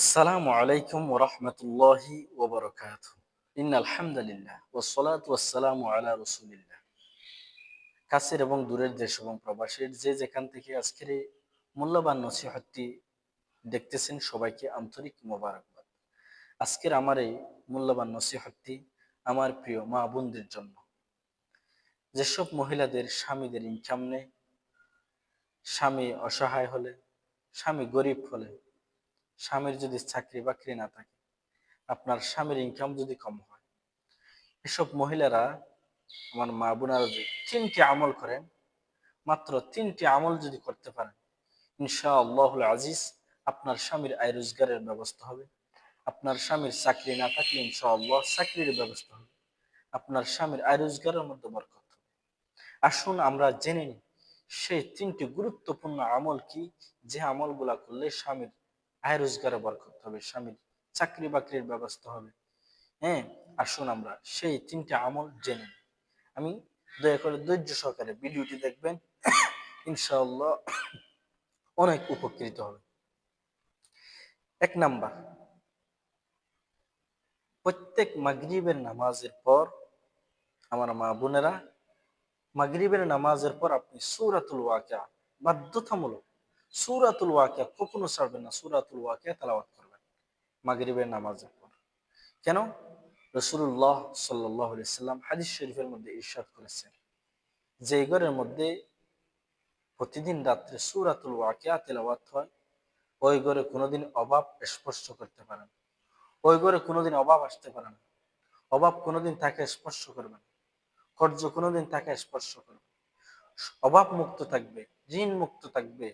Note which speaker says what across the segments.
Speaker 1: আসসালামু আলাইকুম ওরহমতুল্লাহি ওবরকাত ইন ওসলাত ওয়াসালামু আলা রসুলিল্লাহ। কাছের এবং দূরের দেশ এবং প্রবাসের যে যেখান থেকে আজকের মূল্যবান নসিহতটি দেখতেছেন সবাইকে আন্তরিক মোবারকবাদ। আজকের আমার এই মূল্যবান নসিহতটি আমার প্রিয় মা বোনদের জন্য। যেসব মহিলাদের স্বামীদের ইনকাম নেই, স্বামী অসহায় হলে, স্বামী গরিব হলে স্বামীর যদি চাকরি বাকরি না থাকে, আপনার স্বামীর ইনকাম যদি কম হয়। এসব মহিলারা আমার মা বোনারা যদি তিনটি আমল করেন, মাত্র তিনটি আমল যদি করতে পারেন ইনশা আল্লাহ আজিজ আপনার স্বামীর আয় রোজগারের ব্যবস্থা হবে। আপনার স্বামীর চাকরি না থাকলে ইনশা আল্লাহ চাকরির ব্যবস্থা হবে। আপনার স্বামীর আয় রোজগারের মধ্যে বরকত হবে। আসুন আমরা জেনে নিই, সেই তিনটি গুরুত্বপূর্ণ আমল কি? যে আমলগুলা করলে স্বামীর আয় রোজগারে বরকত হবে, স্বামীর চাকরি বাকরির ব্যবস্থা হবে। হ্যাঁ আসুন আমরা সেই তিনটে আমল জেনে আমি দয়া করে ধৈর্য সহকারে ভিডিওটি দেখবেন, ইনশাআল্লাহ অনেক উপকৃত হবে। এক নাম্বার, প্রত্যেক মাগরিবের নামাজের পর আমার মা বোনেরা, মাগরিবের নামাজের পর আপনি সুরাতুল ওয়াকিয়া বাধ্যতামূলক সুরাতুল ওয়াকিয়া কখনো ছাড়বেন না, সুরাতুল ওয়াকিয়া তালাওয়াত করবেন, মাগরিবের নামাজের পর। কেন? রসুল্লাহ সাল্লাহ সাল্লাম হাদিস শরীফের মধ্যে ইরশাদ করেছেন যে ঘরের মধ্যে প্রতিদিন রাত্রে সুরাতুল ওয়াকিয়া তেলাওয়াত হয়, ওই ঘরে কোনোদিন অভাব স্পর্শ করতে পারে না, ওই ঘরে কোনোদিন অভাব আসতে পারে না, অভাব কোনোদিন তাকে স্পর্শ করবে না, কর্য কোনোদিন তাকে স্পর্শ করবে অভাব মুক্ত থাকবে ঋণ মুক্ত থাকবে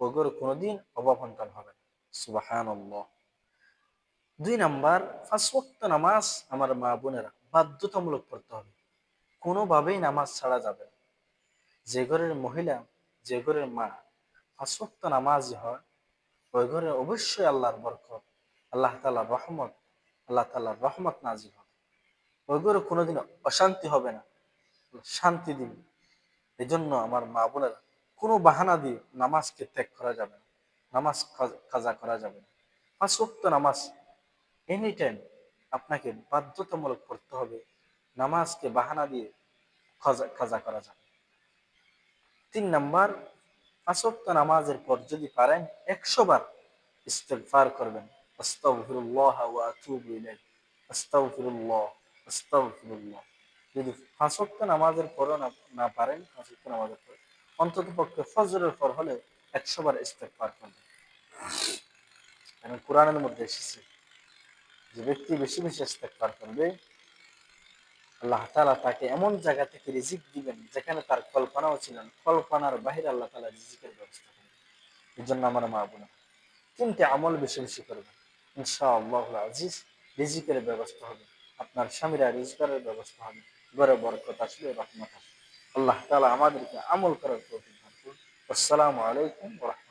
Speaker 1: ওই ঘরে কোনোদিন অভাব অন্তন হবে না। সুবাহান দুই নাম্বার, ফার্স্ট নামাজ আমার মা বোনেরা বাধ্যতামূলক পড়তে হবে। কোনোভাবেই নামাজ ছাড়া যাবে না। যে ঘরের মহিলা, যে ঘরের মা ফার্স্ট ওয়াক্ত নামাজই হয়, ওই ঘরে অবশ্যই আল্লাহর বরকত, আল্লাহ তালার রহমত, আল্লাহ তালার রহমত নাজি হবে। ওই ঘরে কোনোদিন অশান্তি হবে না। শান্তি দিবে। এজন্য আমার মা বোনেরা কোনো বাহানা দিয়ে নামাজকে ত্যাগ করা যাবে না। নামাজ কাজা করা যাবে না। পাঁচ ওয়াক্ত নামাজ এনি টাইম আপনাকে বাধ্যতামূলক করতে হবে। নামাজকে বাহানা দিয়ে কাজা করা যাবে তিন নাম্বার পাঁচক্ত নামাজের পর যদি পারেন একশো বার ইস্তেগফার করবেন। যদি পাঁচক্ত নামাজের পরও না পারেন পাঁচক্ত নামাজের পর অন্তত পক্ষে ফজরের পর হলে একশো বার ইস্তেগফার করবেন কারণ কোরআনের মধ্যে এসেছে যে ব্যক্তি বেশি বেশি ইস্তেগফার করবে, আল্লাহ তালা তাকে এমন জায়গা থেকে রিজিক দিবেন যেখানে তার কল্পনাও ছিলেন কল্পনার বাহিরে আল্লাহ তালা রিজিকের ব্যবস্থা করবেন। এই জন্য আমার মা বোন তিনটে আমল বেশি বেশি করবেন। ইনশা আল্লাহ আজিজ রিজিকের ব্যবস্থা হবে, আপনার স্বামীরা রোজগারের ব্যবস্থা হবে। গড়ে বরকত আসবে, রহমত আসবে। আল্লাহ তালা আমাদেরকে আমল করার প্রতি আসসালামু আলাইকুম রহমত